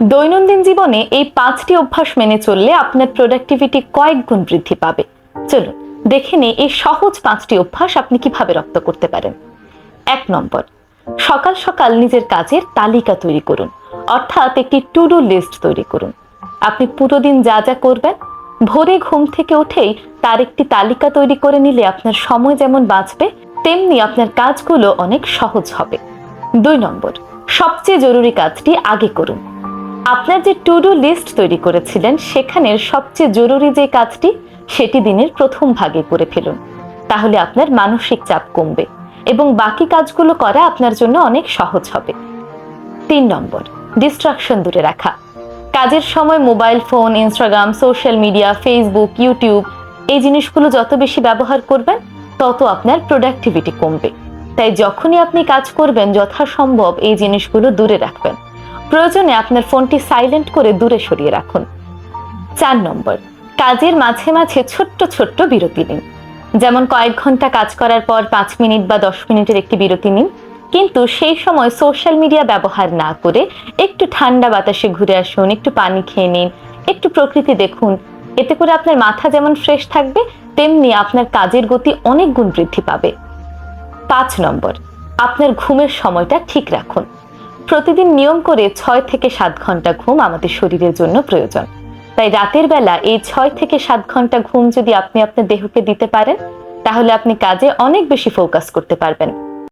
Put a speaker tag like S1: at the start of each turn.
S1: দৈনন্দিন জীবনে এই পাঁচটি অভ্যাস মেনে চললে আপনার প্রোডাক্টিভিটি কয়েক গুণ বৃদ্ধি পাবে। চলুন, দেখে নিই এই সহজ পাঁচটি অভ্যাস আপনি কীভাবে রপ্ত করতে পারেন। এক নম্বর, সকাল সকাল নিজের কাজের তালিকা তৈরি করুন, অর্থাৎ একটি টু ডু লিস্ট তৈরি করুন। আপনি পুরো দিন যা যা করবেন, ভোরে ঘুম থেকে উঠেই তার একটি তালিকা তৈরি করে নিলে আপনার সময় যেমন বাঁচবে, তেমনি আপনার কাজগুলো অনেক সহজ হবে। দুই নম্বর, সবচেয়ে জরুরি কাজটি আগে করুন আপনার যে টু ডু লিস্ট তৈরি করেছিলেন সেখানের সবচেয়ে জরুরি যে কাজটি, সেটি দিনের প্রথম ভাগে করে ফেলুন। তাহলে আপনার মানসিক চাপ কমবে এবং বাকি কাজগুলো করা আপনার জন্য অনেক সহজ হবে। তিন নম্বর ডিস্ট্রাকশন দূরে রাখা। কাজের সময় mobile phone Instagram social media Facebook YouTube এই জিনিসগুলো যত বেশি ব্যবহার করবেন, তত আপনার প্রোডাক্টিভিটি কমবে। তাই যখনই আপনি কাজ করবেন, যথাসম্ভব এই জিনিসগুলো দূরে রাখবেন। প্রয়োজনে আপনার ফোনটি সাইলেন্ট করে দূরে সরিয়ে রাখুন। চার নম্বর, কাজের মাঝে মাঝে ছোট্ট ছোট্ট বিরতি নিন। যেমন কয়েক ঘণ্টা কাজ করার পর পাঁচ মিনিট বা দশ মিনিটের একটি বিরতি নিন। কিন্তু সেই সময় সোশ্যাল মিডিয়া ব্যবহার না করে একটু ঠান্ডা বাতাসে ঘুরে আসুন, একটু পানি খেয়ে নিন, একটু প্রকৃতি দেখুন। এতে করে আপনার মাথা যেমন ফ্রেশ থাকবে, তেমনি আপনার কাজের গতি অনেক গুণ বৃদ্ধি পাবে। পাঁচ নম্বর, আপনার ঘুমের সময়টা ঠিক রাখুন। প্রতিদিন নিয়ম করে ছয় থেকে সাত ঘণ্টা ঘুম আমাদের শরীরের জন্য প্রয়োজন। তাই রাতের বেলা এই ছয় থেকে সাত ঘণ্টা ঘুম যদি আপনি আপনার দেহকে দিতে পারেন, তাহলে আপনি কাজে অনেক বেশি ফোকাস করতে পারবেন।